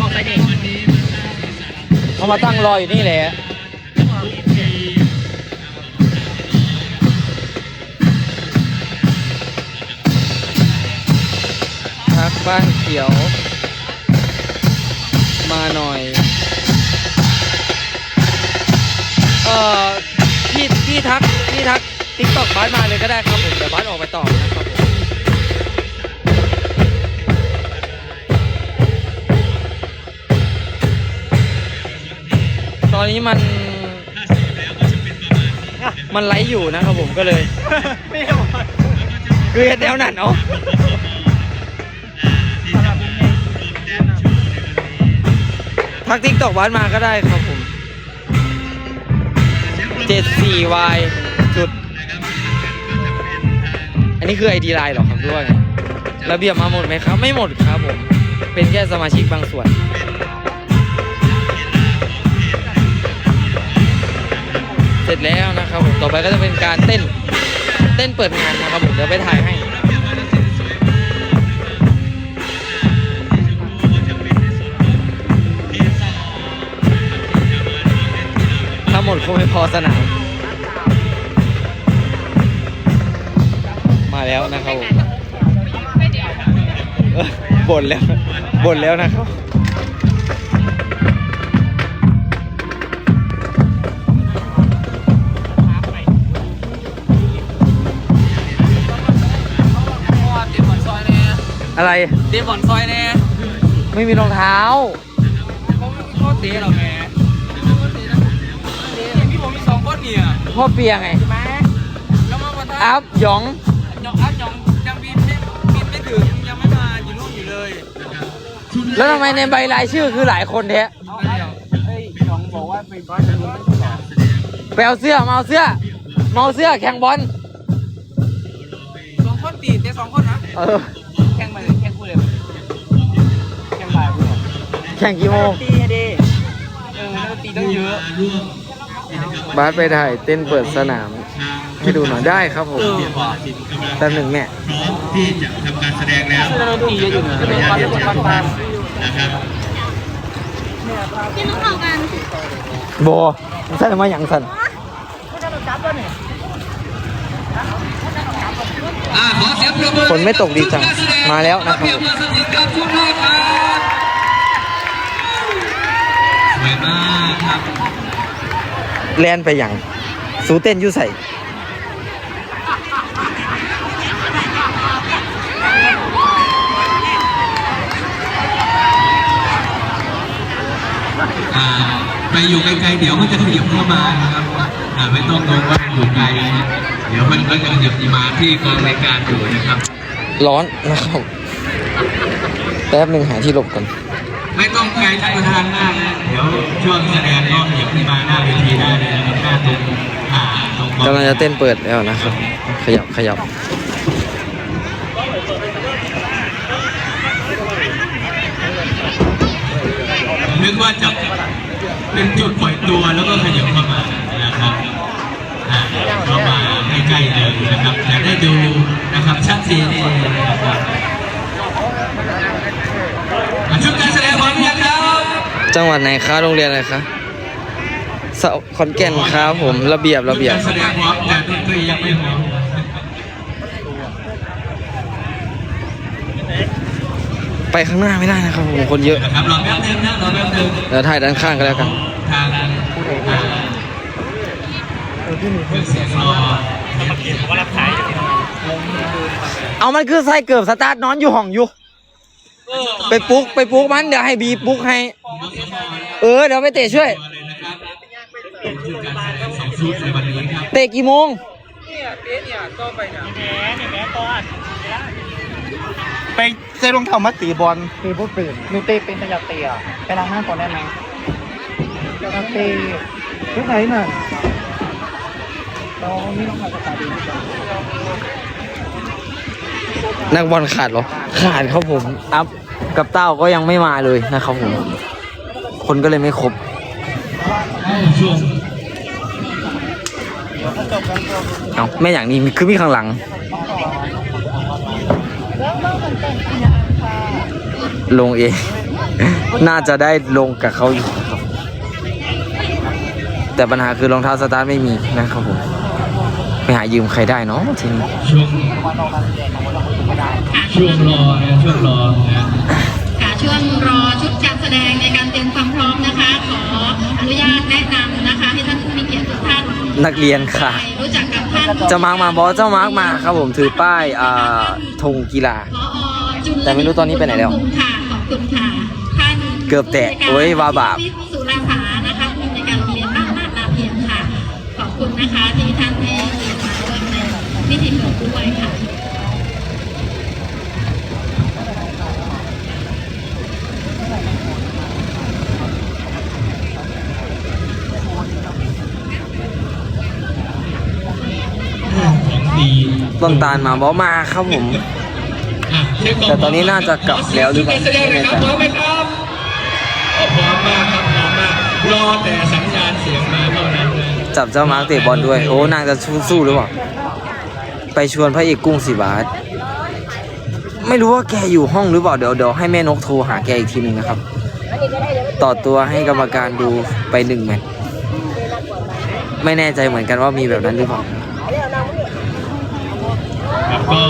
บอกใส่เด็กเขามาตั้งรออยู่นี่แหละพักบ้านเขียว มาหน่อย เอ่อพี่พี่ทักพี่ทักติ๊กตอกบ้านมาเลยก็ได้ครับผมเดี๋ยวบ้านออกไปต่อนะครับ นนี้มันมันไลฟ์อยู่นะครับผมก็เลย ไม่ได้บอกคือเห็นแนวนั้นเนาะทักติ๊กตอกบ้านมาก็ได้ครับผม 74y จุด อันนี้คือไอดีไลน์หรอครับด้วยระเบียบมาหมดไหมครับ ไม่หมดครับผม เป็นแค่สมาชิกบางส่วน ร็จแล้วนะครับผมต่อไปก็จะเป็นการเต้นเต้นเปิดงานนะครับผมเดี๋ยวไปถ่ายให้ถ้าหมดคงไม่พอสนามมาแล้วนะครับผมบ่นแล้วบ่นแล้วนะครับ อะไรเดบอนซอยแน่ไม่มีรองเท้าเขาเขาเตะเราแม่พี่ผมมีสองคนเนี่ยพ่อเปียไงใช่ไหมแล้วมาวันท่าอัพหยองยองอัพยองยังบินไม่บินไม่ถึงยังไม่มาอยู่นู่นอยู่เลย แล้วทำไมในใบรายชื่อคือหลายคนแท้เอาเดี๋ยวเฮ้ยยองบอกว่าไปบ้านจะรู้ไม่ถูกหรอไปเอาเสื้อมาเอาเสื้อมาเอาเสื้อแข่งบอลสองคนตีเตะสองคนนะ ข่งกี่โมงตีดิเออแล้วตีต้องเยอะบาสไปถ่ายเต้นเปิดสนาม ให้ดูหน่อยได้ครับผมเออว่ะแป๊บหนึ่งแม่พร้อมที่จะทำการแสดงแล้วเราตีเยอะอยู่นะเป็นวันเป็นวันวันนะครับกินน้ำเผากันโบใส่มาอย่างสันอ่าขอเสียงปรบมือฝนไม่ตกดีจัง มาแล้วนะครับผม สถิตกับคุณด้ วยครับสวยมากครับแลนไปอย่างสูเต้นอยูใส่อ่าไปอยู่ไกลๆเดี๋ยวมันจะขยับเข้ามานะครับอ่าไม่ต้องงงว่าอยู่ไกลนะเดี๋ยวมันก็จะขยับมาที่กองรายการอยู่นะครับ ร้อนนะครับ แป๊บหนึ่งหาที่หลบกัน ไม่ต้องไกลท่านประธานหน้านะ เดี๋ยวช่วงแสดงก็ขยับขึ้นมาหน้าเวทีได้เลยนะครับหน้าตรงอ่าตรงกำลังจะเต้นเปิดแล้วนะครับ ขยับขยับนึกว่าจะเป็นจุดปล่อยตัวแล้วก็ขยับเข้ามานะครับอ่าเข้ามาใกล้ๆเลยนะครับจะได้ดูนะครับชัดเจนเลยนะครับอะชุดการแสดงพร้อมหรือยังครับ จังหวัดไหนคะโรงเรียนอะไรคะสะขอนแก่นครับผมระเบียบระเบียบ แสดงพร้อมแต่ดนตรียังไม่พร้อมไปข้างหน้าไม่ได้นะครับผมคนเยอะนะครับรอแป๊บนึงนะรอแป๊บนึงเดี๋ยวถ่ายด้านข้างก็แล้วกัน ทางเครื่องเสียงรอเอามันคือใส่เกือบสตาร์ทนอนอยู่ห้องอยู่ ไปปลุกไปปลุกมันเดี๋ยวให้บีปลุกให้ เออเดี๋ยวไปเตะช่วยเลยนะครับชุดการแสดงสองชุดในวันนี้ครับเตะกี่โมงเนี่ยเตะเนี่ยก็ไปเนี่ยไปใส่รองเท้ามาตีบอลตีบอลเป็นหนูเตะเป็นแต่อยากเตะอะไปล้างหน้าก่อนได้ไหมอยากเตะทุกไหนน่ะเราไม่ต้องมาสตาร์ทดี นักบอลขาดเหรอ ขาดครับผมอัพกับเต้าก็ยังไม่มาเลยนะครับผม คนก็เลยไม่ครบเอาแม่อย่างนี้คือมีข้างหลัง ลงเอง น่าจะได้ลงกับเขาอยู่ครับแต่ปัญหาคือรองเท้าสตาร์ทไม่มีนะครับผมไปหายืมใครได้เนาะทีนี้ ช่วงช่วงรอนะช่วงรอนะค่ะช่วงรอชุดการแสดงในการเตรียมความพร้อมนะคะ ขออนุญาตแนะนำนะคะให้ท่านผู้มีเกียรติทุกท่านนักเรียนค่ะไปรู้จักกับท่านเจ้ามาร์กมาบอสเจ้ามาร์กมาครับผมถือป้ายอ่าธงกีฬา ผอจุลแต่ไม่รู้ตอนนี้ไปไหนแล้วค่ะขอบคุณค่ะท่านเกือบแตะโอ้ยว่าบาป สุราภานะคะผู้ในวยการโรงเรียนบ้านลาดนาเพียงค่ะ ขอบคุณนะคะที่ท่านให้เกียรติมาร่วมในพิธีเปิดด้วยค่ะ ต้นตาลมาบอสมาครับผมอะเช็คก่แต่ตอนนี้น่าจะกลับแล้วหรือเปล่าขสียงการแสดงหน่อยครับพร้อมไหมครับโอ้พร้อมมากครับพร้อมมากรอแต่สัญญาณเสียงมาเท่านั้นนะจับเจ้ามาร์กเตะบอลด้วย โอ้นางจะสู้ๆหรือเปล่า ไปชวนพระเอกกุ้งสิบาท ไม่รู้ว่าแกอยู่ห้องหรือเปล่า เดี๋ยวเดี๋ยวให้แม่นกโทรหาแกอีกทีหนึ่งนะครับ ต่อตัวให้กรรมการดูไปหนึ่งแมตช์ไม่แน่ใจเหมือนกันว่ามีแบบนั้นหรือเปล่า ครับก็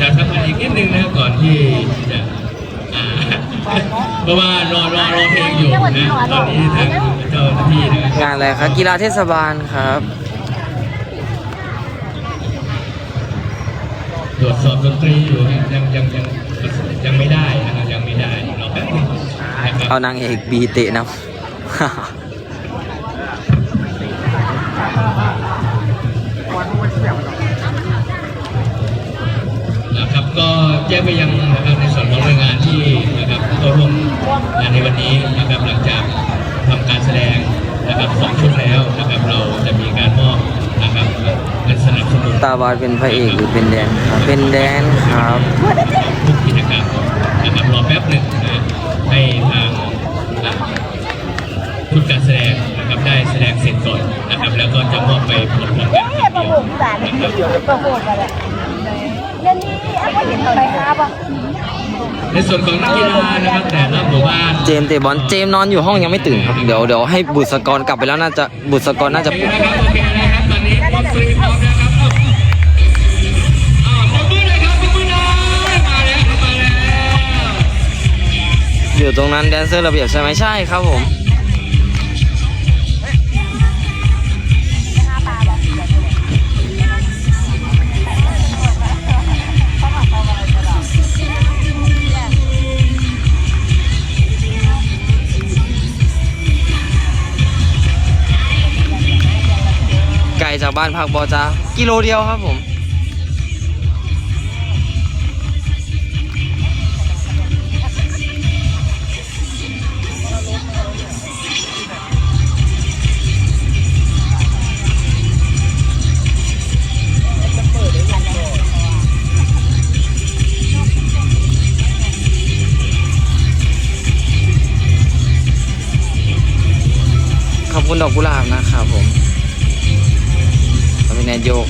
จะทำอะไรอีกนิดนึงนะครับก่อนที่จะอ่าเพราะว่ารอรอรอเพลงอยู่นะตอนนี้ทางเจ้าหน้าที่นะครับงานอะไรครับกีฬาเทศบาลครับตรวจสอบดนตรีอยู่นะยังยังยังยังไม่ได้นะครับยังไม่ได้รอแป๊บนึงนะครับเอานางเอกบีเตะน นะครับก็แจ้งไปยังนะครับในส่วนของหน่วยงานที่นะครับเข้าร่วมงานในวันนี้นะครับหลังจากทำการแสดงนะครับสองชุดแล้วนะครับเราจะมีการมอบนะครับเงินสนับสนุนำตาบาดเป็นพระเอกหรือเป็นแดนครับเป็นแดนครับ ทุกกิจกรรมนะครับรอแป๊บหนึ่งนะให้ทางอะชุดการแสดงนะครับได้แสดงเสร็จก่อนนะครับ แล้วก็จะมอบไปพร้อมๆกันทีเดียว นะครับในส่วนของนักกีฬานะครับแต่ละหมู่บ้านเจมส์เตะบอลเจมส์นอนอยู่ห้องยังไม่ตื่นครับเดี๋ยวเดี๋ยวให้บุษกรกลับไปแล้วน่าจะบุษกรน่าจะโอปเคลุกนะครับโอเคนะครับตอนนี้ดนตรีพร้อมแล้วครับอ้าวปรบมือเลยครับปรบมือหน่อยมาแล้วครับมาแล้วอยู่ตรงนั้นแดนเซอร์ระเบียบใช่ไหมใช่ครับผม บ้านพักบอจ้ากิโลเดียวครับผม ขอบคุณดอกกุหลาบนะครับผม ขอบคุณแนนโยก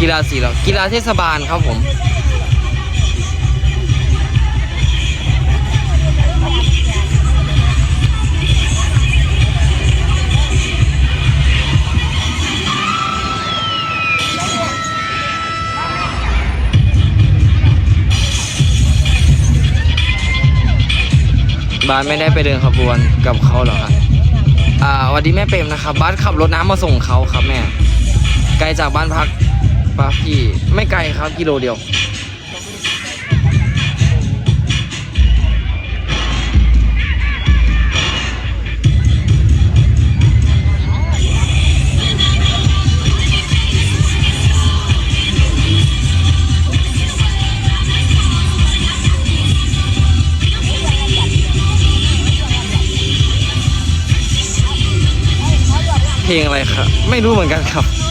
กีฬาสีเหรอกีฬาเทศบาลครับผม บาสไม่ได้ไปเดินขบวนกับเขาเหรอครับอ่าวันนี้แม่เปรมนะครับบาสขับรถน้ำมาส่งเขาครับแม่ ไกลจากบ้านพักปะพี่ ไม่ไกลครับกิโลเดียว ลงอะไรครับ ไม่รู้เหมือนกันครับ